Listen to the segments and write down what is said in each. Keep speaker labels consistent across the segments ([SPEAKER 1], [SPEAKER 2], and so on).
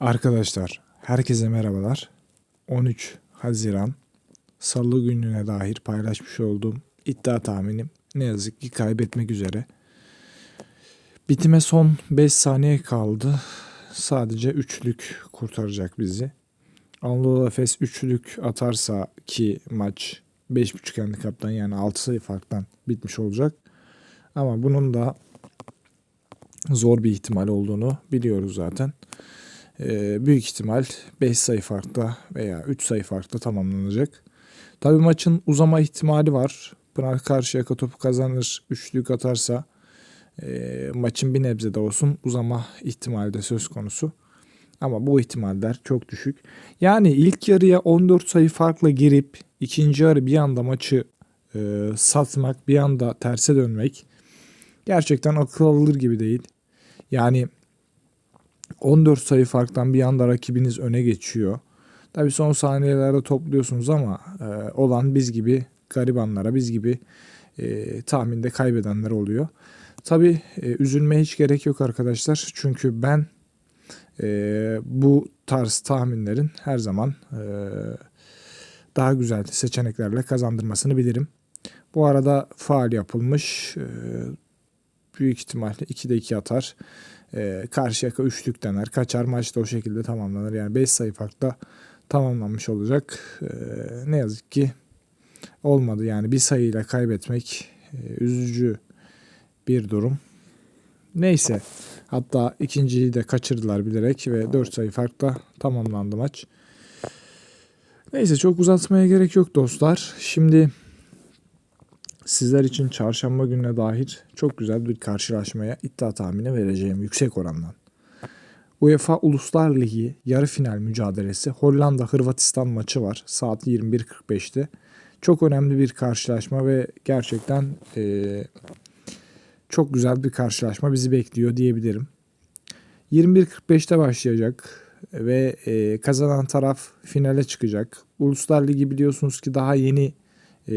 [SPEAKER 1] Arkadaşlar, herkese merhabalar. 13 Haziran Salı gününe dair paylaşmış olduğum iddia tahminim ne yazık ki kaybetmek üzere. Bitime son 5 saniye kaldı. Sadece üçlük kurtaracak bizi. Anadolu Efes üçlük atarsa ki maç 5.5 handikaptan yani 6 sayı farktan bitmiş olacak. Ama bunun da zor bir ihtimal olduğunu biliyoruz zaten. Ee, büyük ihtimal 5 sayı farkla veya 3 sayı farkla tamamlanacak. Tabii maçın uzama ihtimali var. Pınar Karşıyaka topu kazanır, üçlük atarsa e, maçın bir nebze de olsun uzama ihtimali de söz konusu. Ama bu ihtimaller çok düşük. Yani ilk yarıya 14 sayı farkla girip ikinci yarı bir anda maçı e, satmak, bir anda terse dönmek gerçekten akıl alır gibi değil. Yani 14 sayı farktan bir anda rakibiniz öne geçiyor. Tabii son saniyelerde topluyorsunuz ama e, olan biz gibi garibanlara, biz gibi e, tahminde kaybedenler oluyor. Tabii e, üzülmeye hiç gerek yok arkadaşlar. Çünkü ben e, bu tarz tahminlerin her zaman e, daha güzel seçeneklerle kazandırmasını bilirim. Bu arada faal yapılmış. E, büyük ihtimalle 2'de 2 atar. E, Karşıyaka üçlük dener. Kaçar maç da o şekilde tamamlanır. Yani 5 sayı farkla tamamlanmış olacak. E, ne yazık ki olmadı. Yani bir sayıyla kaybetmek e, üzücü bir durum. Neyse. Hatta ikinciyi de kaçırdılar bilerek ve 4 sayı farkla tamamlandı maç. Neyse çok uzatmaya gerek yok dostlar. Şimdi sizler için çarşamba gününe dair çok güzel bir karşılaşmaya iddia tahmini vereceğim yüksek orandan. UEFA Uluslar Ligi yarı final mücadelesi Hollanda-Hırvatistan maçı var saat 21.45'te. Çok önemli bir karşılaşma ve gerçekten e, çok güzel bir karşılaşma bizi bekliyor diyebilirim. 21.45'te başlayacak ve e, kazanan taraf finale çıkacak. Uluslar Ligi biliyorsunuz ki daha yeni e,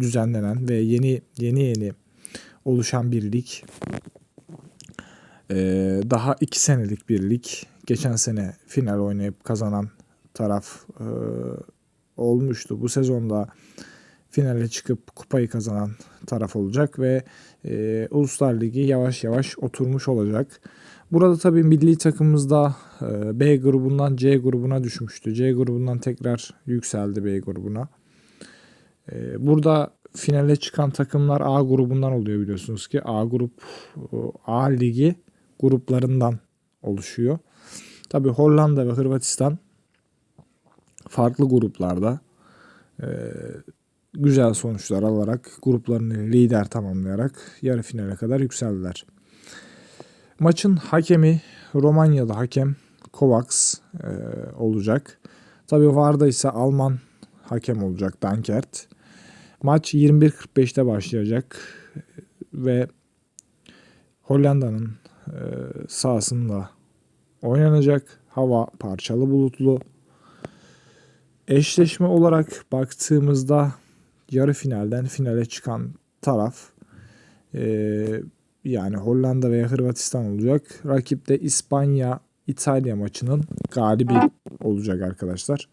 [SPEAKER 1] düzenlenen ve yeni yeni yeni oluşan bir lig. Ee, daha iki senelik bir lig. Geçen sene final oynayıp kazanan taraf e, olmuştu. Bu sezonda finale çıkıp kupayı kazanan taraf olacak ve e, Uluslar Ligi yavaş yavaş oturmuş olacak. Burada tabii milli takımımızda e, B grubundan C grubuna düşmüştü. C grubundan tekrar yükseldi B grubuna. E, burada finale çıkan takımlar A grubundan oluyor biliyorsunuz ki. A grup A ligi gruplarından oluşuyor. Tabi Hollanda ve Hırvatistan farklı gruplarda e, güzel sonuçlar alarak gruplarını lider tamamlayarak yarı finale kadar yükseldiler. Maçın hakemi Romanyalı hakem Kovacs e, olacak. Tabi VAR'da ise Alman hakem olacak Dankert. Maç 21.45'te başlayacak ve Hollanda'nın e, sahasında oynanacak. Hava parçalı bulutlu. Eşleşme olarak baktığımızda yarı finalden finale çıkan taraf e, yani Hollanda veya Hırvatistan olacak. Rakip de İspanya İtalya maçının galibi olacak arkadaşlar.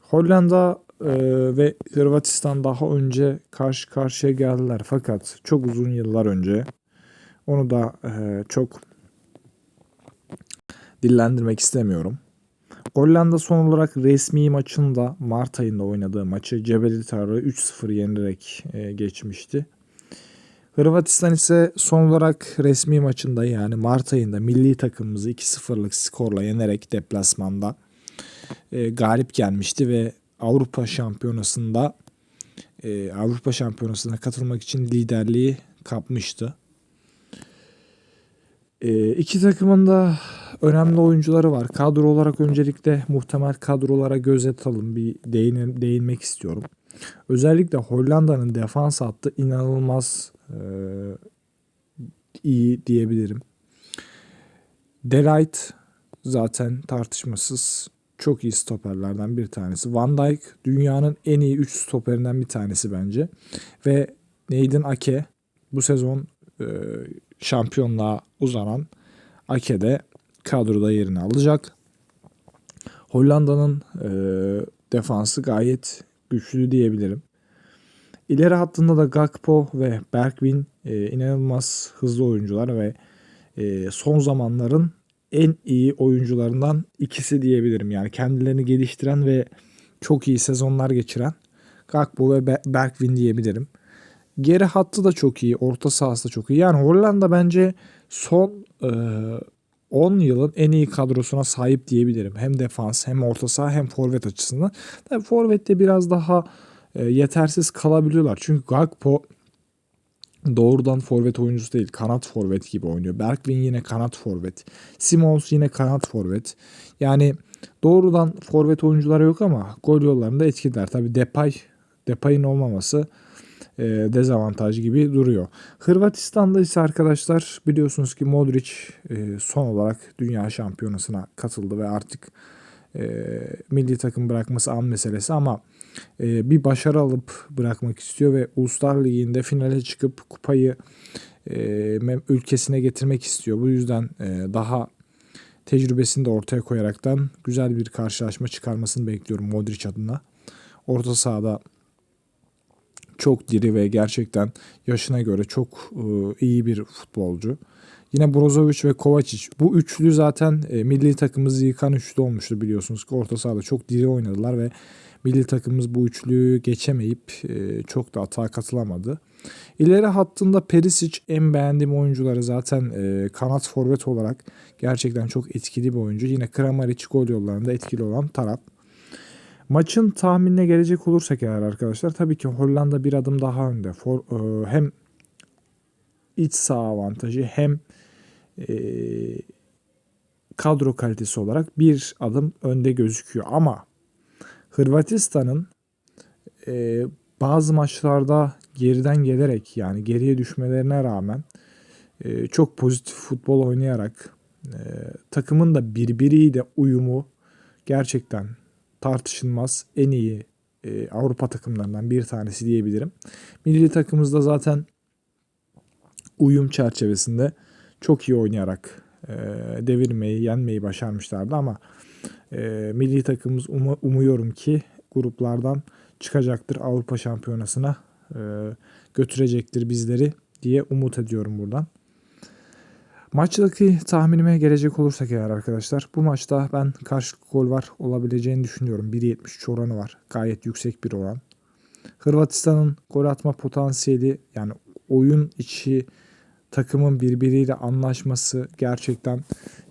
[SPEAKER 1] Hollanda e, ve Hırvatistan daha önce karşı karşıya geldiler fakat çok uzun yıllar önce onu da e, çok dillendirmek istemiyorum. Hollanda son olarak resmi maçında Mart ayında oynadığı maçı Cebeli Tarı 3-0 yenerek e, geçmişti. Hırvatistan ise son olarak resmi maçında yani Mart ayında milli takımımızı 2-0'lık skorla yenerek deplasmanda e, galip gelmişti ve Avrupa Şampiyonası'nda e, Avrupa Şampiyonası'na katılmak için liderliği kapmıştı. E, iki takımın da önemli oyuncuları var. Kadro olarak öncelikle muhtemel kadrolara göz atalım. Bir değin, değinmek istiyorum. Özellikle Hollanda'nın defans hattı inanılmaz e, iyi diyebilirim. Delight zaten tartışmasız çok iyi stoperlerden bir tanesi. Van Dijk dünyanın en iyi 3 stoperinden bir tanesi bence. Ve Nathan Ake bu sezon e, şampiyonluğa uzanan Ake de kadroda yerini alacak. Hollanda'nın e, defansı gayet güçlü diyebilirim. İleri hattında da Gakpo ve Bergwijn e, inanılmaz hızlı oyuncular ve e, son zamanların en iyi oyuncularından ikisi diyebilirim. Yani kendilerini geliştiren ve çok iyi sezonlar geçiren Gakpo ve Be- Bergwijn diyebilirim. Geri hattı da çok iyi, orta sahası da çok iyi. Yani Hollanda bence son e, 10 yılın en iyi kadrosuna sahip diyebilirim. Hem defans hem orta saha hem forvet açısından. Tabii forvette biraz daha e, yetersiz kalabiliyorlar. Çünkü Gakpo doğrudan forvet oyuncusu değil. Kanat forvet gibi oynuyor. Bergwijn yine kanat forvet. Simons yine kanat forvet. Yani doğrudan forvet oyuncuları yok ama gol yollarında etkiler. Tabii Depay, Depay'ın olmaması e, dezavantaj gibi duruyor. Hırvatistan'da ise arkadaşlar biliyorsunuz ki Modric e, son olarak dünya şampiyonasına katıldı ve artık e, milli takım bırakması an meselesi ama e, bir başarı alıp bırakmak istiyor ve Uluslar Ligi'nde finale çıkıp kupayı e, ülkesine getirmek istiyor. Bu yüzden e, daha tecrübesini de ortaya koyaraktan güzel bir karşılaşma çıkarmasını bekliyorum Modric adına. Orta sahada çok diri ve gerçekten yaşına göre çok e, iyi bir futbolcu. Yine Brozovic ve Kovacic. Bu üçlü zaten e, milli takımımızı yıkan üçlü olmuştu biliyorsunuz ki orta sahada çok diri oynadılar ve milli takımımız bu üçlüyü geçemeyip e, çok da atağa katılamadı. İleri hattında Perisic en beğendiğim oyuncuları zaten e, kanat forvet olarak gerçekten çok etkili bir oyuncu. Yine Kramaric gol yollarında etkili olan taraf. Maçın tahminine gelecek olursak eğer arkadaşlar tabii ki Hollanda bir adım daha önde. For, e, hem iç saha avantajı hem e, kadro kalitesi olarak bir adım önde gözüküyor. Ama Hırvatistan'ın e, bazı maçlarda geriden gelerek yani geriye düşmelerine rağmen e, çok pozitif futbol oynayarak e, takımın da birbiriyle uyumu gerçekten tartışılmaz en iyi e, Avrupa takımlarından bir tanesi diyebilirim. Milli takımımızda zaten uyum çerçevesinde çok iyi oynayarak e, devirmeyi, yenmeyi başarmışlardı ama e, milli takımımız umu- umuyorum ki gruplardan çıkacaktır Avrupa Şampiyonası'na e, götürecektir bizleri diye umut ediyorum buradan. Maçtaki tahminime gelecek olursak eğer arkadaşlar bu maçta ben karşılıklı gol var olabileceğini düşünüyorum. 1.73 oranı var. Gayet yüksek bir oran. Hırvatistan'ın gol atma potansiyeli yani oyun içi takımın birbiriyle anlaşması gerçekten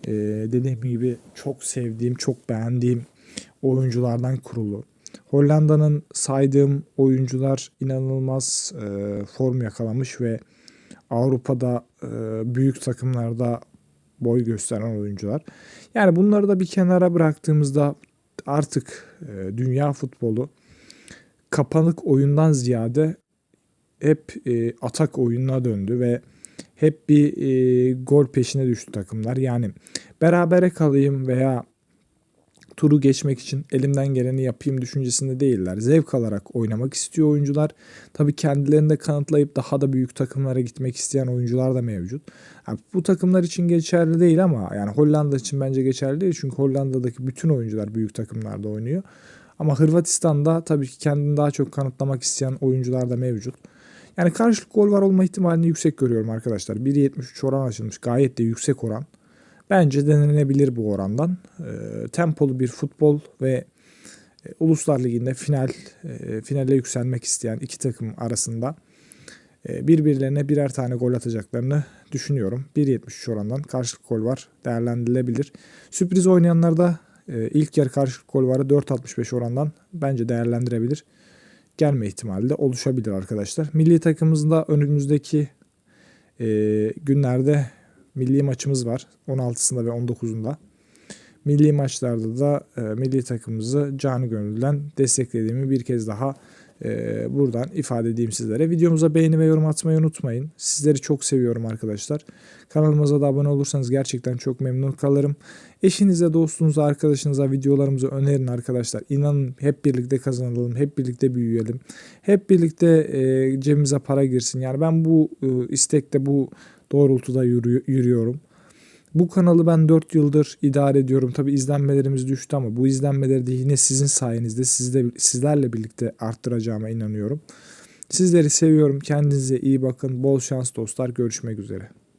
[SPEAKER 1] e, dediğim gibi çok sevdiğim, çok beğendiğim oyunculardan kurulu. Hollanda'nın saydığım oyuncular inanılmaz e, form yakalamış ve Avrupa'da e, büyük takımlarda boy gösteren oyuncular. Yani bunları da bir kenara bıraktığımızda artık e, dünya futbolu kapanık oyundan ziyade hep e, atak oyununa döndü ve hep bir e, gol peşine düştü takımlar. Yani berabere kalayım veya turu geçmek için elimden geleni yapayım düşüncesinde değiller. Zevk alarak oynamak istiyor oyuncular. Tabii kendilerini de kanıtlayıp daha da büyük takımlara gitmek isteyen oyuncular da mevcut. Yani bu takımlar için geçerli değil ama yani Hollanda için bence geçerli değil. Çünkü Hollanda'daki bütün oyuncular büyük takımlarda oynuyor. Ama Hırvatistan'da tabii ki kendini daha çok kanıtlamak isteyen oyuncular da mevcut. Yani karşılık gol var olma ihtimalini yüksek görüyorum arkadaşlar. 1.73 oran açılmış. Gayet de yüksek oran. Bence denenebilir bu orandan. E, tempolu bir futbol ve e, Uluslar Ligi'nde final e, finale yükselmek isteyen iki takım arasında e, birbirlerine birer tane gol atacaklarını düşünüyorum. 1.73 orandan karşılık gol var değerlendirilebilir. Sürpriz oynayanlar da e, ilk yarı karşılık gol varı 4.65 orandan bence değerlendirebilir. Gelme ihtimali de oluşabilir arkadaşlar. Milli takımımızda önümüzdeki e, günlerde milli maçımız var. 16'sında ve 19'unda. Milli maçlarda da e, milli takımımızı canı gönülden desteklediğimi bir kez daha e, buradan ifade edeyim sizlere. Videomuza beğeni ve yorum atmayı unutmayın. Sizleri çok seviyorum arkadaşlar. Kanalımıza da abone olursanız gerçekten çok memnun kalırım. Eşinize, dostunuza, arkadaşınıza videolarımızı önerin arkadaşlar. İnanın hep birlikte kazanalım, hep birlikte büyüyelim. Hep birlikte e, cebimize para girsin. Yani ben bu e, istekte, bu doğrultuda yürü- yürüyorum. Bu kanalı ben 4 yıldır idare ediyorum. Tabi izlenmelerimiz düştü ama bu izlenmeleri de yine sizin sayenizde sizde, sizlerle birlikte arttıracağıma inanıyorum. Sizleri seviyorum. Kendinize iyi bakın. Bol şans dostlar. Görüşmek üzere.